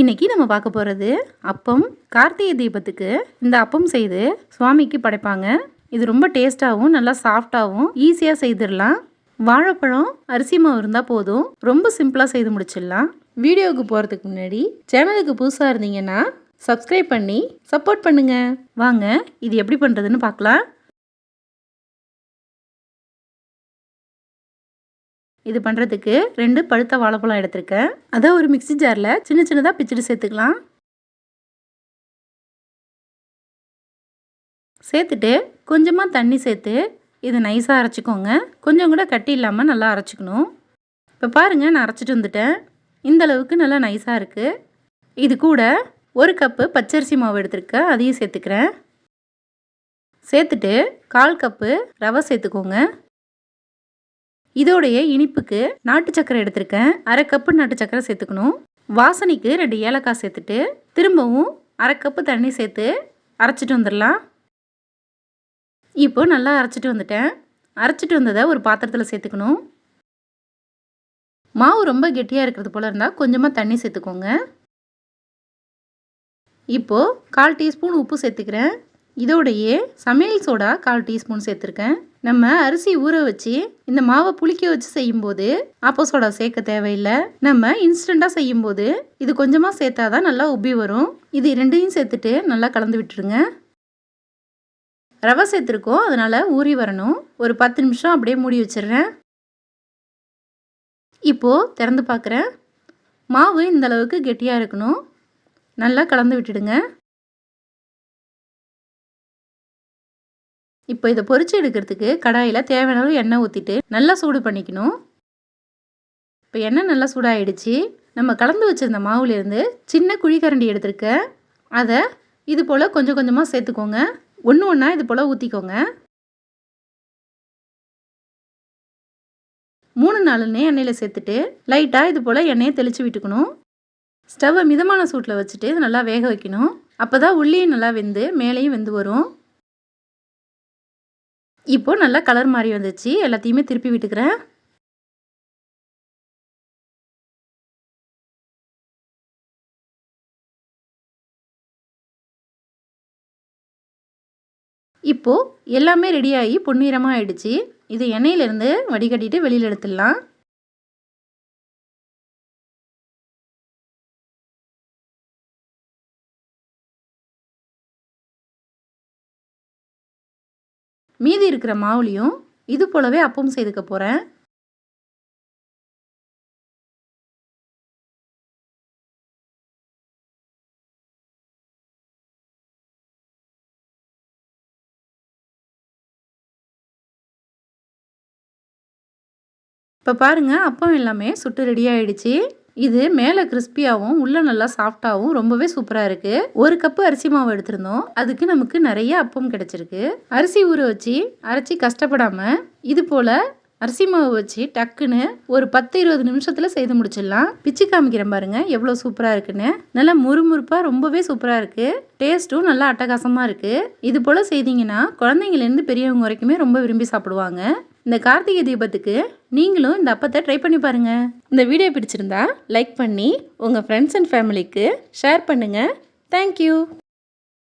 இன்னைக்கு நம்ம பார்க்க போகிறது அப்பம். கார்த்திகை தீபத்துக்கு இந்த அப்பம் செய்து சுவாமிக்கு படைப்பாங்க. இது ரொம்ப டேஸ்ட்டாகவும் நல்லா சாஃப்டாகவும் ஈஸியாக செய்திடலாம். வாழைப்பழம் அரிசி மாவு இருந்தால் போதும். ரொம்ப சிம்பிளாக செய்து முடிச்சிடலாம். வீடியோவுக்கு போகிறதுக்கு முன்னாடி சேனலுக்கு புதுசாக இருந்தீங்கன்னா சப்ஸ்கிரைப் பண்ணி சப்போர்ட் பண்ணுங்கள் வாங்க இது எப்படி பண்ணுறதுன்னு பார்க்கலாம். இது பண்ணுறதுக்கு ரெண்டு பழுத்த வாழைப்பழம் எடுத்திருக்கேன். அதை ஒரு மிக்சி ஜாரில் சின்ன சின்னதாக பிச்சுட்டு சேர்த்துக்கலாம். சேர்த்துட்டு கொஞ்சமாக தண்ணி சேர்த்து இதை நைஸாக அரைச்சிக்கோங்க. கொஞ்சம் கூட கட்டி இல்லாமல் நல்லா அரைச்சிக்கணும். இப்போ பாருங்கள் நான் அரைச்சிட்டு வந்துட்டேன். இந்த அளவுக்கு நல்லா நைஸாக இருக்குது இது கூட ஒரு கப்பு பச்சரிசி மாவு எடுத்துருக்கேன். அதையும் சேர்த்துக்கிறேன். சேர்த்துட்டு கால் கப்பு ரவை சேர்த்துக்கோங்க. இதோடைய இனிப்புக்கு நாட்டு சக்கரை எடுத்திருக்கேன். அரை கப்பு நாட்டு சக்கரை சேர்த்துக்கணும். வாசனைக்கு ரெண்டு ஏலக்காய் சேர்த்துட்டு திரும்பவும் அரை கப்பு தண்ணி சேர்த்து அரைச்சிட்டு வந்துடலாம். இப்போ நல்லா அரைச்சிட்டு வந்துட்டேன். அரைச்சிட்டு வந்ததை ஒரு பாத்திரத்தில் சேர்த்துக்கணும். மாவு ரொம்ப கெட்டியாக இருக்கிறது போல் இருந்தால் கொஞ்சமாக தண்ணி சேர்த்துக்கோங்க. இப்போது கால் டீஸ்பூன் உப்பு சேர்த்துக்கிறேன். இதோடையே சமையல் சோடா கால் டீஸ்பூன் சேர்த்துருக்கேன். நம்ம அரிசி ஊற வச்சு இந்த மாவை புளிக்க வச்சு செய்யும்போது ஆப்போ சோடா சேர்க்க தேவையில்லை. நம்ம இன்ஸ்டண்ட்டாக செய்யும்போது இது கொஞ்சமாக சேர்த்தா தான் நல்லா உப்பி வரும். இது ரெண்டையும் சேர்த்துட்டு நல்லா கலந்து விட்டுருங்க. ரவை சேர்த்துருக்கோம் அதனால் ஊறி வரணும். ஒரு பத்து நிமிஷம் அப்படியே மூடி வச்சிடுறேன். இப்போது திறந்து பார்க்குறேன் மாவு இந்த அளவுக்கு கெட்டியாக இருக்கணும். நல்லா கலந்து விட்டுடுங்க. இப்போ இதை பொறிச்சு எடுக்கிறதுக்கு கடாயில் தேவையான அளவு எண்ணெய் ஊற்றிட்டு நல்லா சூடு பண்ணிக்கணும். இப்போ எண்ணெய் நல்லா சூடாகிடுச்சு நம்ம கலந்து வச்சுருந்த மாவுலேருந்து சின்ன குழிக்கரண்டி எடுத்திருக்கேன் அதை இது போல் கொஞ்சம் கொஞ்சமாக சேர்த்துக்கோங்க. ஒன்று ஒன்றா இது போல் ஊற்றிக்கோங்க மூணு நாலுன்னே எண்ணெயில் சேர்த்துட்டு லைட்டாக இது போல் எண்ணெயை தெளித்து விட்டுக்கணும். ஸ்டவ்வை மிதமான சூட்டில் வச்சுட்டு நல்லா வேக வைக்கணும். அப்போ தான் உள்ளியும் நல்லா வெந்து மேலேயும் வெந்து வரும். இப்போது நல்லா கலர் மாறி வந்துச்சு. எல்லாத்தையுமே திருப்பி விட்டுக்கிறேன். இப்போது எல்லாமே ரெடியாகி பொன்னிறமாக ஆயிடுச்சு. இது எண்ணெயிலேருந்து வடிகட்டிட்டு வெளியில் எடுத்துடலாம். மீதி இருக்கிற மாவுலையும் இது போலவே அப்பம் செய்துக்க போகிறேன் இப்போ பாருங்கள் அப்பம் எல்லாமே சுட்டு ரெடி ஆயிடுச்சு. இது மேலே கிறிஸ்பியாகவும் உள்ளே நல்லா சாஃப்டாகவும் ரொம்பவே சூப்பராக இருக்குது ஒரு கப்பு அரிசி மாவு எடுத்திருந்தோம். அதுக்கு நமக்கு நிறைய அப்பம் கிடச்சிருக்கு. அரிசி ஊற வச்சு அரைச்சி கஷ்டப்படாமல் இது போல் அரிசி மாவு வச்சு டக்குன்னு ஒரு பத்து இருபது நிமிஷத்தில் செய்து முடிச்சிடலாம். பிச்சு காமிக்கிறேன் பாருங்க எவ்வளோ சூப்பராக இருக்குன்னு. நல்லா முறுமுறுப்பாக ரொம்பவே சூப்பராக இருக்குது டேஸ்ட்டும் நல்லா அட்டகாசமாக இருக்குது இது போல் செய்தீங்கன்னா குழந்தைங்கலேருந்து பெரியவங்க வரைக்குமே ரொம்ப விரும்பி சாப்பிடுவாங்க. இந்த கார்த்திகை தீபத்துக்கு நீங்களும் இந்த அப்பத்தை ட்ரை பண்ணி பாருங்கள் இந்த வீடியோ பிடிச்சிருந்தா லைக் பண்ணி உங்கள் ஃப்ரெண்ட்ஸ் அண்ட் ஃபேமிலிக்கு ஷேர் பண்ணுங்கள் தேங்க்யூ